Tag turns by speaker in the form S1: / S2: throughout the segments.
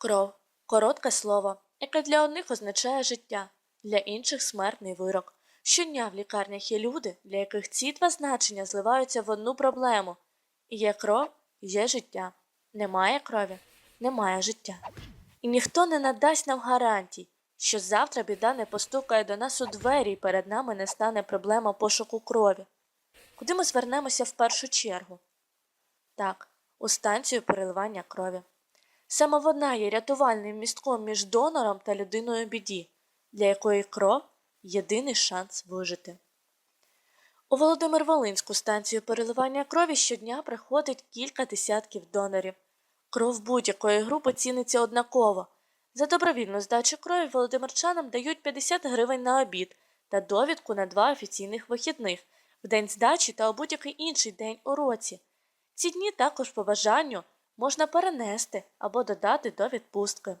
S1: Кров коротке слово, яке для одних означає життя, для інших смертний вирок. Щодня в лікарнях є люди, для яких ці два значення зливаються в одну проблему. Є кров, є життя. Немає крові, немає життя. І ніхто не надасть нам гарантій, що завтра біда не постукає до нас у двері і перед нами не стане проблема пошуку крові. Куди ми звернемося в першу чергу? Так, у станцію переливання крові. Саме вона є рятувальним містком між донором та людиною біді, для якої кров єдиний шанс вижити. У Володимир-Волинську станцію переливання крові щодня приходить кілька десятків донорів. Кров будь-якої групи ціниться однаково. За добровільну здачу крові володимирчанам дають 50 гривень на обід та довідку на два офіційних вихідних в день здачі та у будь-який інший день у році. Ці дні також по бажанню можна перенести або додати до відпустки.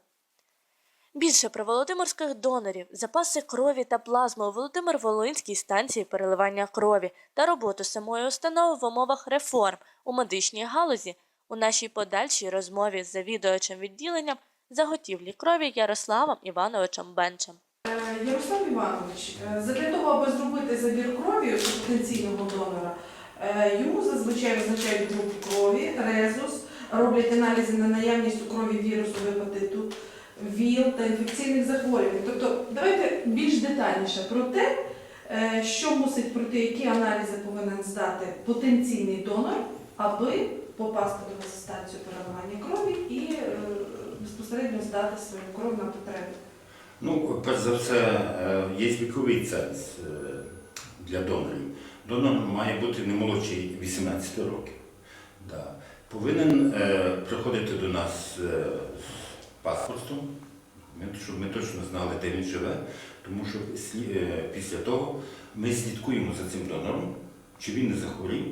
S1: Більше про володимирських донорів, запаси крові та плазми у Володимир-Волинській станції переливання крові та роботу самої установи в умовах реформ у медичній галузі у нашій подальшій розмові з завідувачем відділенням заготівлі крові Ярославом Івановичем Бенчем.
S2: Е, Ярослав Іванович, е, задля того, аби зробити забір крові у потенційного донора, е, йому зазвичай визначають групу крові, резус, роблять аналізи на наявність у крові вірусу гепатиту, ВІЛ та інфекційних захворювань. Тобто, давайте більш детальніше про те, е, що мусить пройти, які аналізи повинен здати потенційний донор, аби попасти до в переливання крові і е, безпосередньо здати свою кров на потреби.
S3: Ну, перш за все, е, є віковий е, для донорів. Донор має бути не молодший 18 років. Да. Повинен е, приходити до нас е, з паспортом, щоб ми точно знали, де він живе, тому що слі- е, після того ми слідкуємо за цим донором, чи він не захворів.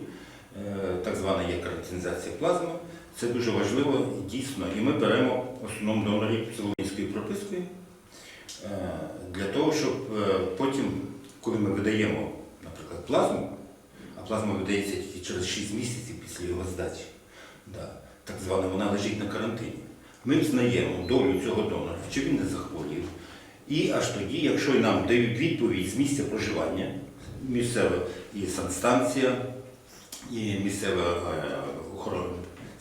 S3: Е, Так звана є карантинізація плазми. Це дуже важливо і дійсно. І ми беремо в основному донорів з волинською пропискою. Е, для того, щоб е, потім, коли ми видаємо, наприклад, плазму, а плазма видається тільки через 6 місяців після його здачі, да, так звана, вона лежить на карантині. Ми взнаємо долю цього донора, чи він не захворів. І аж тоді, якщо нам дають відповідь з місця проживання, місцева і санстанція, і місцева е, охорона,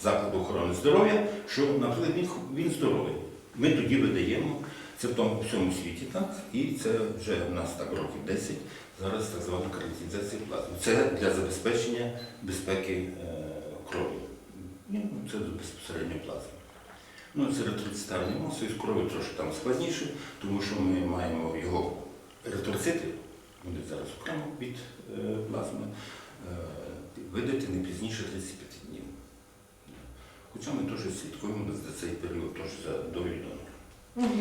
S3: заклад охорони здоров'я, що, наприклад, він, він здоровий. Ми тоді видаємо це в тому всьому світі, так? І це вже в нас так років 10, зараз так звана карантинізація плазми. Це для забезпечення безпеки е, крові. Ну, Це безпосередньо плазма. Ну, це ретроцитарні маси з крові трошки там складніше, тому що ми маємо його еритроцити, вони зараз окремо від е, плазми, е, видати не пізніше 35 днів. Хоча ми теж слідкуємо за цей період теж за долю донора.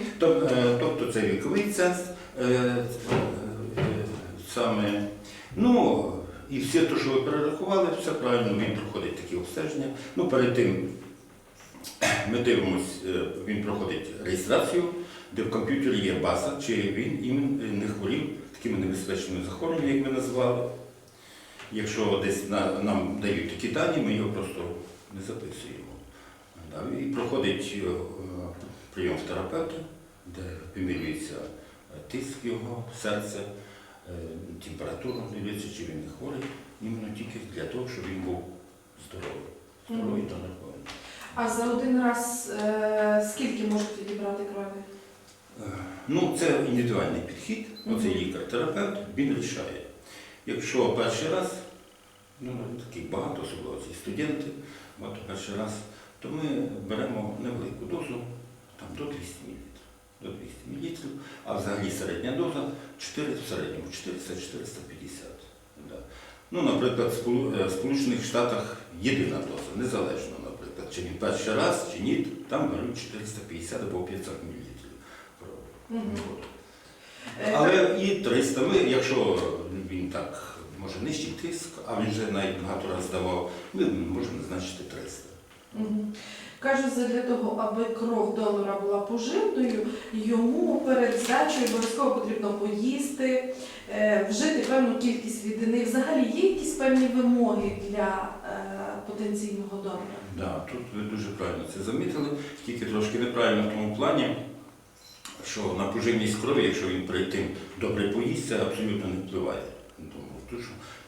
S3: Е, Тобто це віковий ценз е, саме. Ну, і все те, що ви перерахували, все правильно, він проходить такі обстеження. Ну, перед тим ми дивимося, е, він проходить реєстрацію, де в комп'ютері є база, чи він не хворів такими небезпечними захворюваннями, як ми назвали. Якщо десь на- нам дають такі дані, ми його просто не записуємо. І проходить е, прийом в терапевта, де вимірюється тиск його, серця, е, температура, дивиться, чи він не хворий, іменно тільки для того, щоб він був здоровий. Здоровий та не хворий.
S2: А за один раз е, скільки можете відібрати крові?
S3: Е, Ну, це індивідуальний підхід, оцей
S2: Мгм.
S3: лікар-терапевт, він рішає. Якщо перший раз, ну таких багато, особливо ці студенти, багато перший раз, то ми беремо невелику дозу, там до 200 мл. До 200 мл, а взагалі середня доза 4, в середньому 400-450. Да. Ну, наприклад, в е, в Сполучених Штатах єдина доза, незалежно, наприклад, чи він перший раз, чи ні, там беруть 450 або 500 мл. От.
S2: Е,
S3: Але і 300 ми, якщо він так може нижчий тиск, а він вже навіть багато разів давав, ми можемо назначити 300.
S2: Кажуть, для того, аби кров донора була поживною, йому перед здачею обов'язково потрібно поїсти, е, вжити певну кількість рідини. Взагалі є якісь певні вимоги для е, потенційного донора?
S3: Да, тут ви дуже правильно це замітили, тільки трошки неправильно в тому плані, що на поживність крові, якщо він перед тим добре поїсть, це абсолютно не впливає.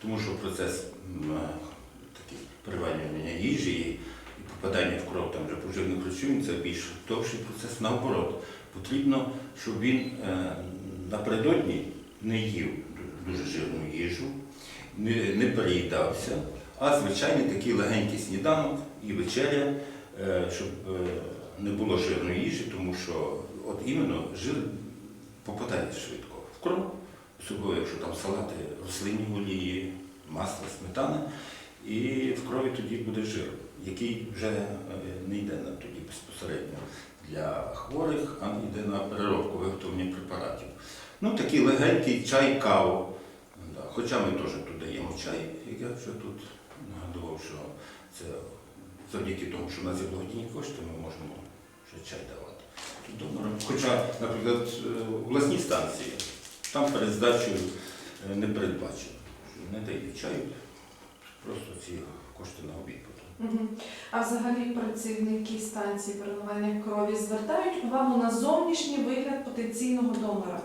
S3: Тому, що, процес е, такий переварювання їжі і в кров там вже поживних речовин це більш довший процес. Наоборот, потрібно, щоб він е, напередодні не їв дуже жирну їжу, не, переїдався, а звичайний такий легенький сніданок і вечеря, е, щоб е, не було жирної їжі, тому що от іменно жир попадає швидко в кров, особливо якщо там салати рослинні олії, масло, сметана, і в крові тоді буде жир, який вже е, не йде на тоді безпосередньо для хворих, а йде на переробку виготовлення препаратів. Ну, такий легенький чай, каву. Хоча ми теж тут даємо чай, як я вже тут нагадував, що це завдяки тому, що в нас є благодійні кошти, ми можемо ще чай давати. Хоча, наприклад, е, обласні станції, там перед здачею е, не передбачено, не дають чаю, просто ці кошти на обід
S2: А взагалі працівники станції переливання крові звертають увагу на зовнішній вигляд потенційного донора.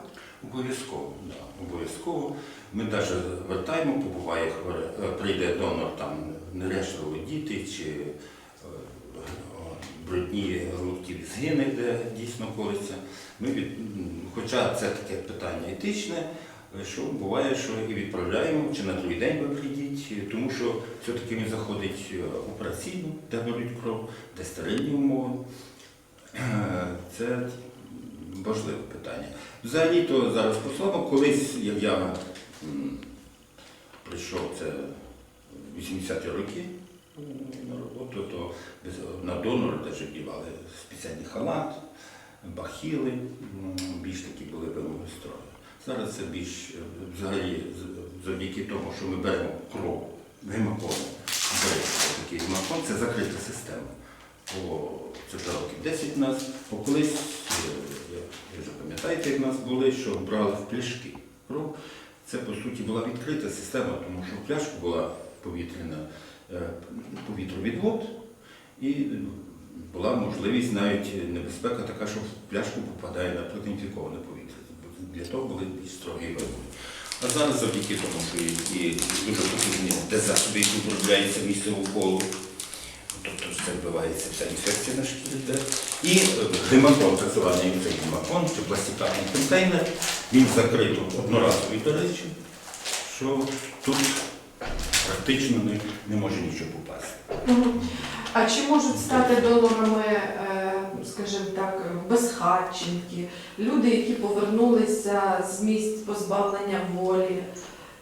S3: Обов'язково, да, обов'язково. Ми навіть вертаємо, побуває хворе, прийде донор там неряшливо діти чи е, брудні голубків згине, де дійсно колиться. Ми від, хоча це таке питання етичне, що буває, що і відправляємо, чи на другий день ви прийдіть, тому що все-таки він заходить е, в операційну, де беруть кров, де стерильні умови. Е, Це важливе питання. Взагалі, то зараз по словам, колись, як я прийшов це 80-ті роки на роботу, то на донора теж вдівали спеціальний халат, бахіли, більш такі були вимоги строї. Зараз це більш е, взагалі завдяки тому, що ми беремо кров гемокону, беремо такий гемокон, це закрита система. О, це вже років 10 нас. Бо колись, е, ви вже як нас були, що брали в пляшки кров. Це по суті була відкрита система, тому що в пляшку була повітряна е, повітровідвод і була можливість навіть небезпека така, що в пляшку попадає наприклад, інфіковане повітря. Для того були більш строгі вимоги. А зараз завдяки тому, що і, дуже потрібні те засоби, які обробляються місцеву колу, тобто це вбивається вся інфекція на шкірі. І е, гемакон, так званий цей гемакон, чи пластикарний контейнер, він закрито одноразовий, до речі, що тут практично не, не може нічого попасти.
S2: А чи можуть стати донорами, е, скажімо так, безхатченки, люди, які повернулися з місць позбавлення волі?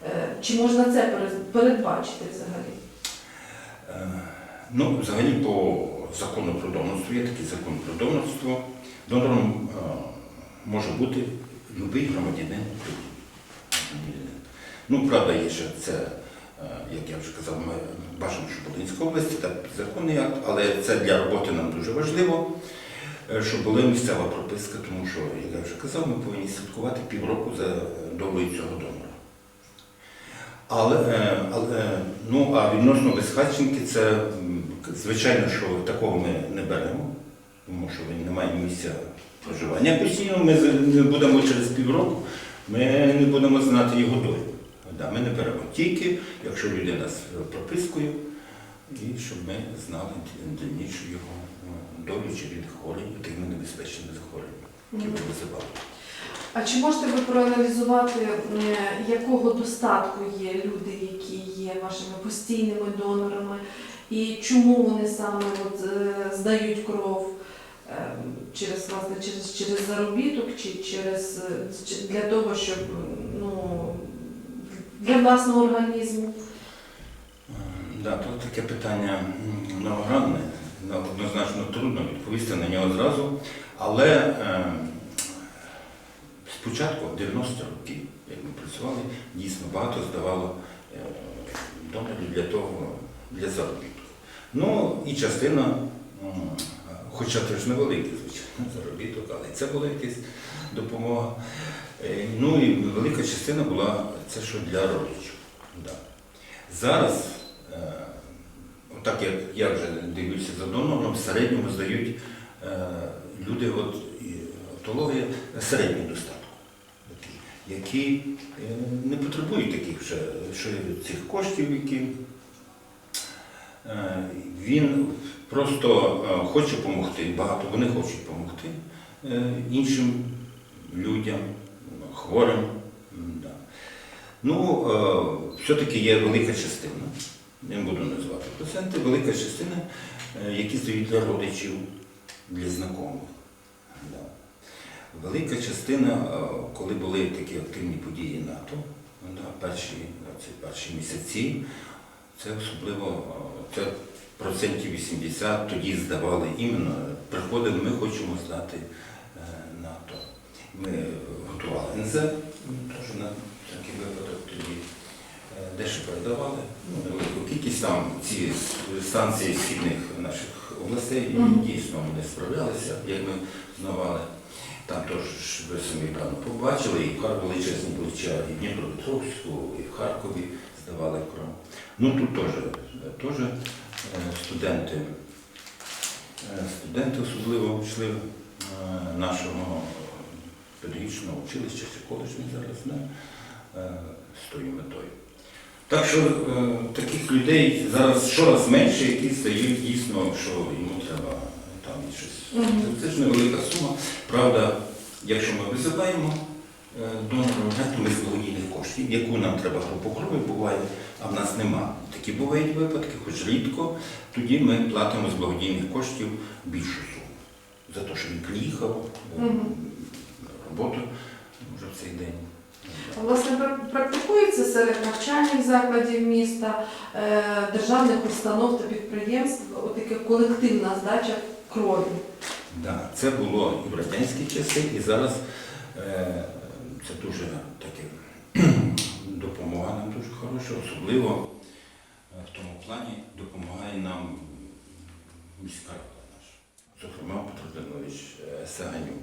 S2: Е, Чи можна це передбачити взагалі?
S3: Е, Ну, взагалі по закону про донорство, є такий закон про донорство. Донором е, може бути будь-який громадянин України. Ну, правда, є ще це, як я вже казав, ми бачимо, що Волинська область, це законний акт, але це для роботи нам дуже важливо, щоб була місцева прописка, тому що, як я вже казав, ми повинні слідкувати півроку за долею цього донора. Але, е, але ну, а відносно безхатченки, це звичайно, що такого ми не беремо, тому що він не має місця проживання постійно. Ми будемо через півроку, ми не будемо знати його долю. Да, ми не беремо тільки, якщо людина з пропискою, і щоб ми знали дальнішу його е, долю, чи він хворий, такими небезпечними захворюваннями, які ми визивали.
S2: А чи можете ви проаналізувати, е, якого достатку є люди, які є вашими постійними донорами, і чому вони саме от, е, здають кров е, через власне через, через заробіток чи через для того, щоб ну, для власного організму?
S3: Да, тут таке питання многогранне, однозначно трудно відповісти на нього зразу. Але е, спочатку, в 90 роки, як ми працювали, дійсно багато здавало е, донорів для того, для заробітку. Ну і частина м, хоча це ж невеликий, звичайно, заробіток, але це була якась допомога. Е, Ну і велика частина була це що для родичів. Да. Зараз, е, отак як я вже дивлюся за донором, в середньому здають е, люди, от, і автологія, середній достаток, які е, не потребують таких вже цих коштів, які Е, Він просто хоче допомогти, багато вони хочуть допомогти іншим людям, хворим. Ну, все-таки є велика частина, не буду називати проценти, велика частина, е, які стоять для родичів, для знайомих. Велика частина, е, коли були такі активні події НАТО, перші, ці перші місяці, це особливо е, це процентів 80 тоді здавали іменно, приходили, ми хочемо здати НАТО. Ми готували НЗ, ну, теж на такий випадок дещо передавали. Ну, невелику кількість там ці станції східних наших областей
S2: Мгм.
S3: дійсно вони справлялися, як ми знавали. Там теж ви самі певно побачили, і в Харкові величезні плеча, і в Дніпропетровську, і в Харкові здавали кров. Ну тут теж, теж е, студенти, е, студенти особливо йшли е, нашого педагогічного училища чи коледжу зараз да, е, з тою метою. Так що е, таких людей зараз щораз менше, які стають дійсно, що йому треба там щось. Це, ж невелика сума. Правда, якщо ми визиваємо е, донора, то ми з благодійних коштів, яку нам треба групу крові, буває, а в нас нема. Такі бувають випадки, хоч рідко, тоді ми платимо з благодійних коштів більшу суму. За те, що він приїхав е, роботу вже в цей день.
S2: Власне, практикується серед навчальних закладів міста, е, державних установ та підприємств така колективна здача крові.
S3: Да, це було і в радянські часи, і зараз е, це дуже таке допомога нам дуже хороша, особливо е, в тому плані допомагає нам міська рада наша, зокрема Петро Данилович Саганюк.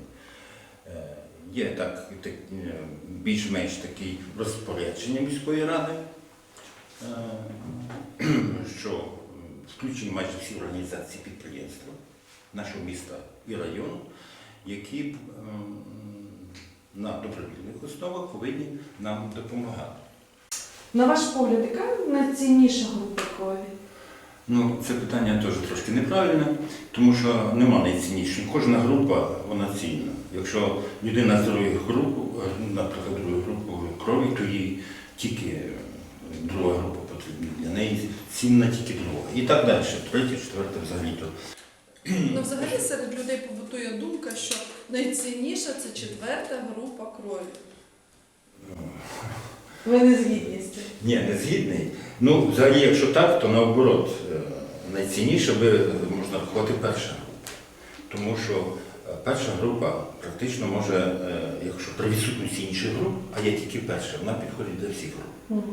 S3: Є так, так, е, більш-менш таке розпорядження міської ради, е, що включені майже всі організації підприємства нашого міста і району, які ем, на добровільних основах повинні нам допомагати.
S2: На ваш погляд, яка найцінніша група крові?
S3: Ну, це питання теж трошки неправильне, тому що нема найціннішої. Кожна група вона цінна. Якщо людина з другої групи, е, наприклад, другої групи крові, то їй тільки друга група потрібна. Для неї цінна тільки друга. І так далі. Третя, четверта взагалі то.
S4: Ну, взагалі серед людей побутує думка, що найцінніша це четверта група крові.
S2: Ви не згідні з цим?
S3: Ні, не згідний. Ну, взагалі, якщо так, то наоборот, е, найцінніше би е, можна рахувати перша. Тому що е, перша група практично може, е, якщо при відсутності інших груп, а є тільки перша, вона підходить для всіх груп.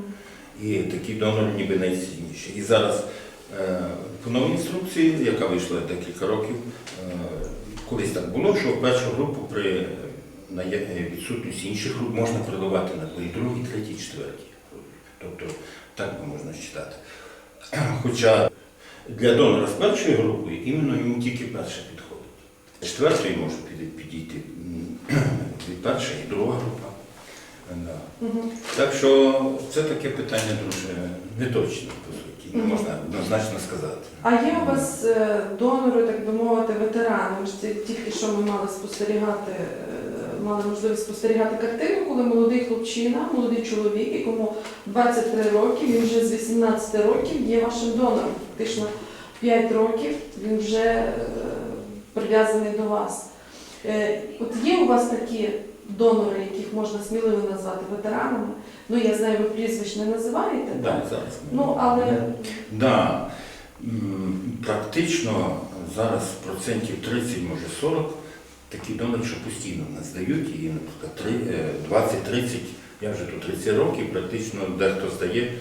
S3: І такий донор ніби найцінніший. І зараз по новій інструкції, яка вийшла декілька років, колись так було, що першу групу при відсутності інших груп можна передавати на і другій, третій, четвертій групі. Тобто так би можна читати. Хоча для донора з першою групою іменно йому тільки перша підходить. З четвертої може підійти від першої і друга група. Да.
S2: Мгм.
S3: Так що це таке питання дуже неточне, по суті, не можна однозначно сказати.
S2: А є у вас е, донори, так би мовити, ветерани? Ми ж тільки що ми мали спостерігати, е, мали можливість спостерігати картину, коли молодий хлопчина, молодий чоловік, якому 23 роки, він вже з 18 років є вашим донором. Фактично 5 років він вже е, прив'язаний до вас. Е, От є у вас такі донори, яких можна сміливо назвати ветеранами? Ну, я знаю, ви прізвищ не називаєте,
S3: Да,
S2: так?
S3: зараз.
S2: Ну, але
S3: Да. Практично зараз процентів 30, може 40 такі донори, що постійно в нас дають, і, наприклад, е, 20-30, я вже тут 30 років, практично дехто здає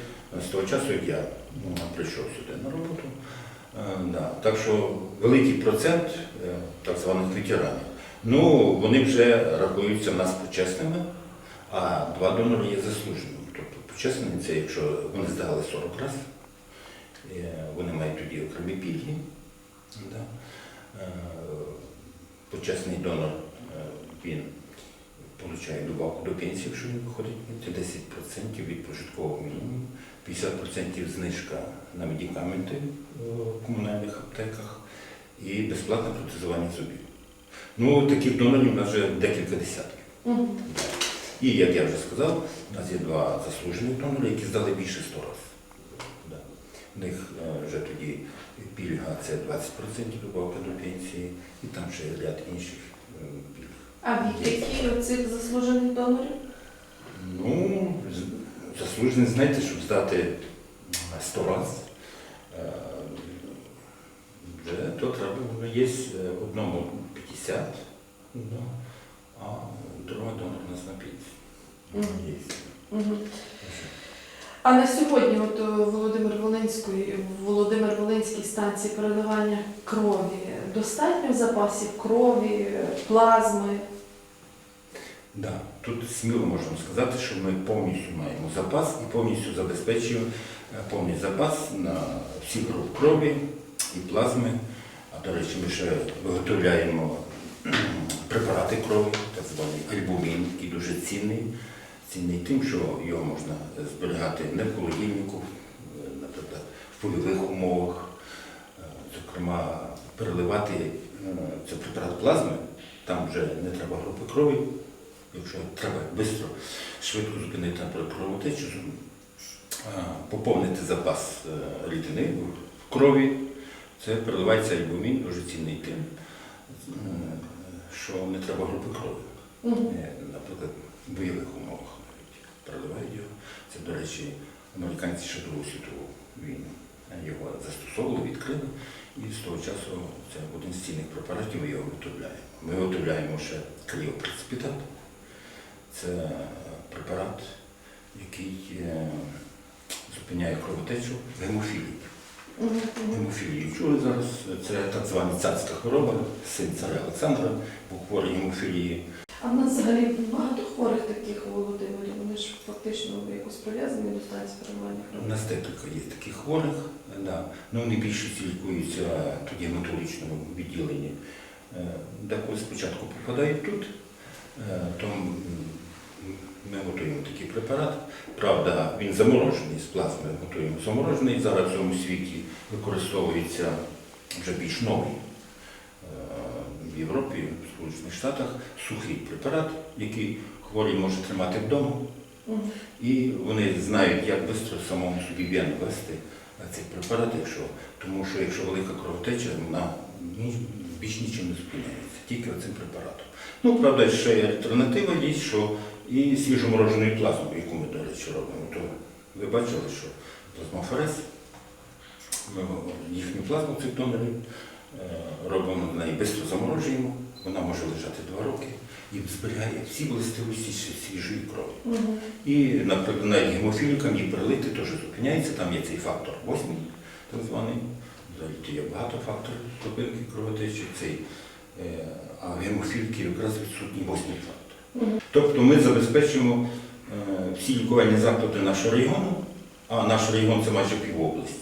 S3: з того часу, як я ну, прийшов сюди на роботу. Е, Да. Так що великий процент е, так званих ветеранів. Ну, вони вже рахуються в нас почесними, а два донори є заслуженими. Тобто почесними це якщо вони здали 40 разів, е, вони мають тоді окремі пільги. Да. Е, Почесний донор е, він отримує добавку до пенсії, якщо він виходить, це 10% від прожиткового мінімуму, 50% знижка на медикаменти в комунальних аптеках і безплатне протезування зубів. Ну, таких донорів у нас вже декілька десятків.
S2: Мгм.
S3: І, як я вже сказав, у нас є два заслужені донори, які здали більше 100 разів. У них е, вже тоді пільга це 20% добавка до пенсії, і там ще ряд інших е, пільг.
S2: А вік який у цих заслужених донорів?
S3: Ну, заслужений, знаєте, щоб здати 100 разів, е, вже то треба, є одному 50, ну, а другий донор у нас на 50.
S2: Мгм. А на сьогодні, от Володимир Волинської, Володимир Волинській станції переливання крові достатньо запасів крові, плазми.
S3: Да, тут сміло можемо сказати, що ми повністю маємо запас і повністю забезпечуємо е, повний запас на всі груп крові і плазми. А до речі, ми ще виготовляємо препарати крові, так званий альбумін, який дуже цінний. Цінний тим, що його можна зберігати не в холодильнику, е, наприклад, в польових умовах. Е, Зокрема, переливати е, це препарат плазми, там вже не треба групи крові, якщо треба швидко, швидко зупинити наприклад, кровотечу, поповнити запас рідини в крові, це переливається альбумін, дуже цінний тим, що не треба групи крові. Наприклад, в бойових умовах навіть переливають його. Це, до речі, американці ще Другу світову війну його застосовували, відкрили. І з того часу це один з цінних препаратів, ми його виготовляємо. Ми виготовляємо ще кріопрецепітат. Це препарат, який е, зупиняє кровотечу гемофілії. Гемофілію чули зараз. Це так звана царська хвороба, син царя Олександра, був хворий гемофілії.
S2: А в нас взагалі багато хворих таких ж фактично якось прив'язані до станції переливання
S3: У нас декілька є таких хворих, да. ну, вони більшості лікуються в гематологічному відділенні. Е, Деколи спочатку попадають тут, е, то ми готуємо такий препарат. Правда, він заморожений з плазми, готуємо заморожений. Зараз в цьому світі використовується вже більш новий е, в Європі, в Сполучених Штатах сухий препарат, який хворий може тримати вдома. І вони знають, як швидко самому собі вену вести цей препарат, якщо, тому що якщо велика кровотеча, вона більш нічим не зупиняється, тільки цим препаратом. Ну, правда, ще є альтернатива є, що і свіжомороженою плазмою, яку ми, до речі, робимо. То ви бачили, що плазмоферез, ми їхню плазму цих донорів е, робимо на неї швидко заморожуємо, вона може лежати два роки і зберігає всі властивості свіжої крові.
S2: Мгм.
S3: І, наприклад, навіть гемофілікам її перелити теж зупиняється, там є цей фактор восьмий, так званий. Взагалі є багато факторів зупинки кровотечі, цей, е, а в гемофіліки якраз відсутній восьмий фактор.
S2: Мгм.
S3: Тобто ми забезпечуємо е, всі лікувальні заклади нашого регіону, а наш регіон це майже півобласті,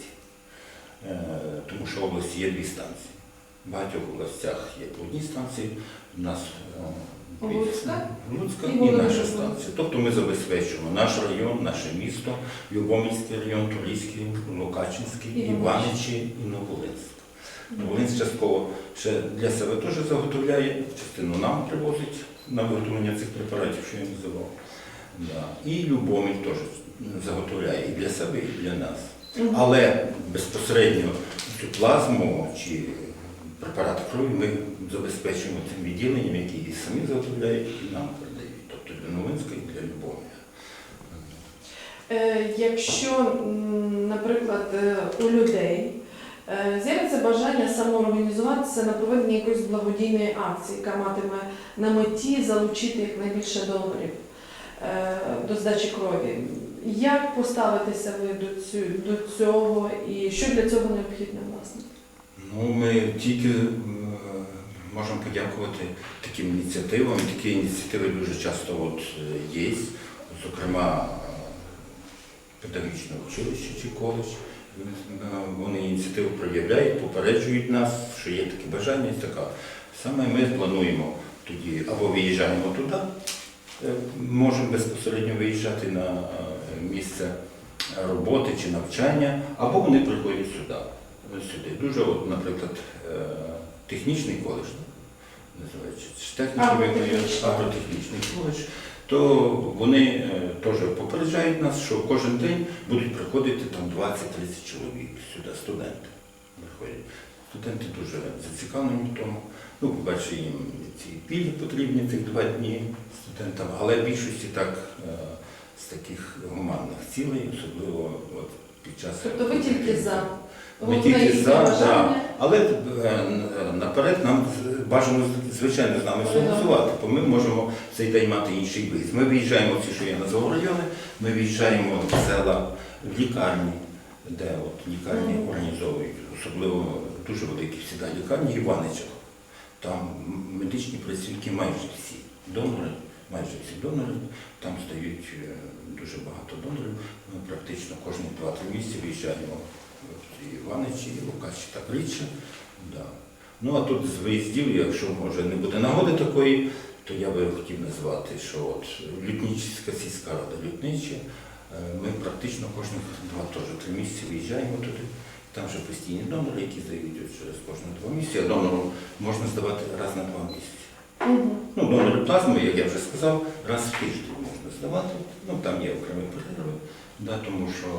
S3: Е, тому що в області є дві станції. В багатьох областях є по одній станції, у нас.
S2: Луцька?
S3: Луцька
S2: І
S3: наша станція. Тобто ми забезпечуємо наш район, наше місто, Любомльський район, Турійський, Лукачинський, Іваничі і Новолинськ. Новолинськ частково ще для себе теж заготовляє, частину нам привозить на виготовлення цих препаратів, що я називав. Да. І Любомль теж заготовляє і для себе, і для нас. Але безпосередньо цю плазму чи препарат крові ми забезпечуємо цим відділенням, які і самі заготовляють, і нам передають. Тобто для Новинська і для Любомля.
S2: Е, Якщо, наприклад, е, у людей е, з'явиться бажання самоорганізуватися на проведення якоїсь благодійної акції, яка матиме на меті залучити якнайбільше донорів е, до здачі крові, як поставитися ви до цього і що для цього необхідно, власне?
S3: Ну, ми тільки можемо подякувати таким ініціативам. Такі ініціативи дуже часто от е, є. Зокрема, е, педагогічне училище чи коледж. Е, Вони ініціативу проявляють, попереджують нас, що є таке бажання і така. Саме ми плануємо тоді або виїжджаємо туди, можемо безпосередньо виїжджати на місце роботи чи навчання, або вони приходять сюди. сюди. Дуже, от, наприклад, технічний коледж, називається
S2: Агротехнічний.
S3: агротехнічний коледж, то вони е, теж попереджають нас, що кожен день будуть приходити там 20-30 чоловік сюди, студенти приходять. Студенти дуже зацікавлені в тому. Ну, по-перше, їм ці пільги потрібні цих два дні студентам, але в більшості так е, з таких гуманних цілей, особливо от, під час.
S2: Тобто ви тільки за.
S3: Ми тільки за,
S2: бажання.
S3: Але е, е, наперед нам бажано звичайно з нами согласувати, бо ми можемо в цей день мати інший виїзд. Ми виїжджаємо ці, що я назвав райони, ми виїжджаємо в села, в лікарні, де от лікарні організовують, особливо дуже великі всіда лікарні Іваничах. Там медичні працівники майже всі донори, майже всі донори, там стають е, дуже багато донорів. Ми практично кожні 2-3 місяці виїжджаємо в Іваничі, Лукачі так рідше. Да. Ну а тут з виїздів, якщо може не буде нагоди такої, то я би хотів назвати, що от Лютнічська сільська рада Лютничі, е, ми практично кожних два теж три місяці виїжджаємо туди. Там вже постійні донори, які здають через кожні два місяці, а донору можна здавати раз на два місяці.
S2: Мгм.
S3: Ну, донори плазми, як я вже сказав, раз в тиждень можна здавати. Ну, там є окремі перерви, да, тому що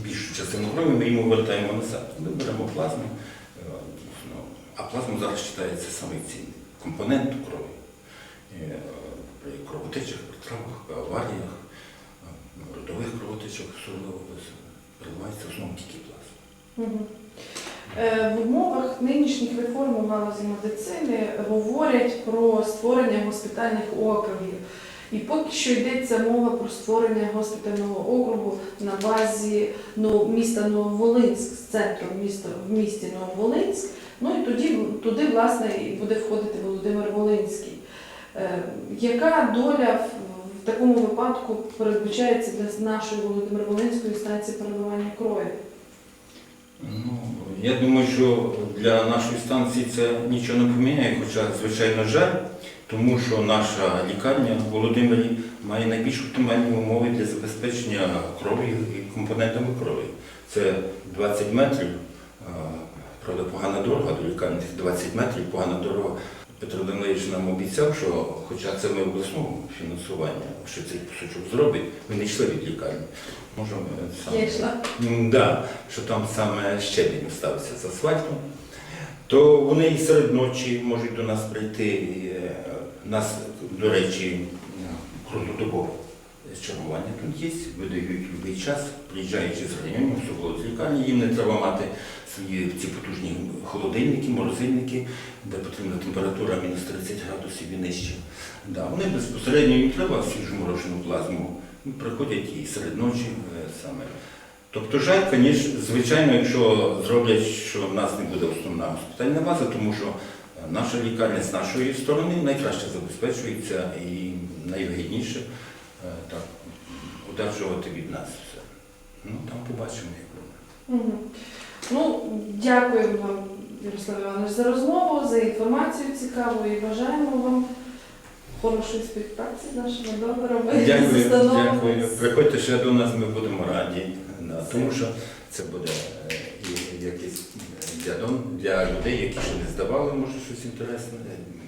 S3: більшу частину крові ми йому вертаємо назад. Ми беремо плазму, е. А плазма зараз вважається самий цінний компонент крові. Е, При кровотечах, при травмах, при аваріях, е, родових кровотечах переливається в основному тільки плазма.
S2: В умовах нинішніх реформ у галузі медицини говорять про створення госпітальних округів. І поки що йдеться мова про створення госпітального округу на базі ну, міста Нововолинськ, з центром міста в місті Нововолинськ. Ну і тоді туди, власне, і буде входити Володимир Волинський. Е, Яка доля в, такому випадку передбачається для нашої Володимир Волинської станції переливання крові?
S3: Ну, я думаю, що для нашої станції це нічого не поміняє, хоча, звичайно, жаль, тому що наша лікарня в Володимирі має найбільш оптимальні умови для забезпечення крові і компонентами крові. Це 20 метрів, правда, погана дорога до лікарні, 20 метрів, погана дорога. Петро Данилович нам обіцяв, що, хоча це ми обласному фінансування, що цей кусочок зробить, ми не йшли від лікарні. Можемо саме. Да, що там саме щебінь ставиться з асфальтом, то вони і серед ночі можуть до нас прийти. І, Нас, до речі, круглодобове чергування тут є, видають будь-який час, приїжджаючи з районів, особливо з лікарні, їм не треба мати свої ці потужні холодильники, морозильники, де потрібна температура мінус 30 градусів і нижче. Да, вони безпосередньо їм треба свіжу морожену плазму, приходять і серед ночі е, саме. Тобто жаль, звичайно, якщо зроблять, що в нас не буде основна госпітальна база, тому що е, наша лікарня з нашої сторони найкраще забезпечується і найвигідніше е, так, одержувати від нас все. Ну, там побачимо, як буде.
S2: Ну, дякую вам, Ярослав Іванович, за розмову, за інформацію цікаву і бажаємо вам хорошої співпраці з нашими донорами.
S3: Дякую, дякую. Приходьте ще до нас, ми будемо раді, тому що це буде е, і якийсь для, для людей, які ще не здавали, може щось інтересне.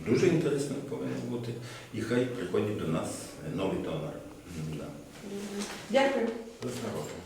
S3: Дуже інтересне повинно бути. І хай приходять до нас нові донор. Да.
S2: Дякую.
S3: До здоров'я.